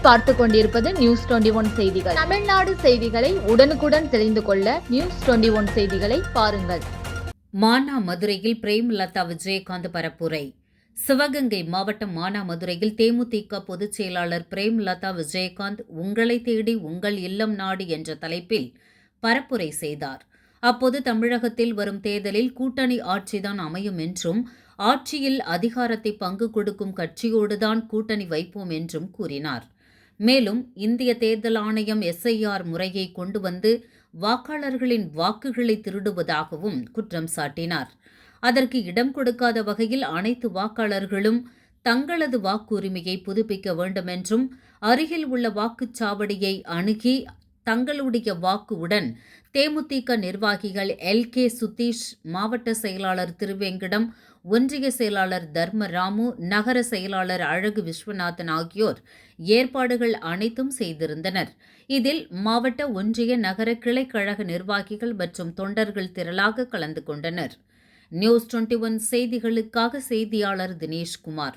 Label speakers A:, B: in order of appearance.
A: பார்த்து கொண்டிருப்பது news twenty one செய்திகள். தமிழ்நாடு செய்திகளை உடனுக்குடன் தெரிந்து கொள்ள நியூஸ் டுவெண்டி ஒன் செய்திகளை பாருங்கள்.
B: மானாமதுரையில் பிரேமலதா விஜயகாந்த் பரப்புரை. சிவகங்கை மாவட்டம் மானாமதுரையில் தேமுதிக பொதுச் செயலாளர் பிரேமலதா விஜயகாந்த் உங்களை தேடி உங்கள் இல்லம் நாடு என்ற தலைப்பில் பரப்புரை செய்தார். அப்போது தமிழகத்தில் வரும் தேர்தலில் கூட்டணி ஆட்சிதான் அமையும் என்றும் ஆட்சியில் அதிகாரத்தை பங்கு கொடுக்கும் கட்சியோடுதான் கூட்டணி வைப்போம் என்றும் கூறினார். மேலும் இந்திய தேர்தல் ஆணையம் எஸ்ஐஆர் முறையை கொண்டு வந்து வாக்காளர்களின் வாக்குகளை திருடுவதாகவும் குற்றம் சாட்டினார். அதற்கு இடம் கொடுக்காத வகையில் அனைத்து வாக்காளர்களும் தங்களது வாக்குரிமையை புதுப்பிக்க வேண்டும் என்றும் அருகில் உள்ள வாக்குச்சாவடியை அணுகி தங்களுடைய வாக்குடன் தேமுதிக நிர்வாகிகள் எல். கே. சுதீஷ் மாவட்ட செயலாளர் திருவேங்கடம் ஒன்றிய செயலாளர் தர்மராமு நகர செயலாளர் அழகு விஸ்வநாதன் ஆகியோர் ஏற்பாடுகள் அனைத்தும் செய்திருந்தனர். இதில் மாவட்ட ஒன்றிய நகர கிளைக்கழக நிர்வாகிகள் மற்றும் தொண்டர்கள் திரளாக கலந்து கொண்டனர். நியூஸ் டுவெண்டி ஒன் செய்திகளுக்காக செய்தியாளர் தினேஷ்குமார்.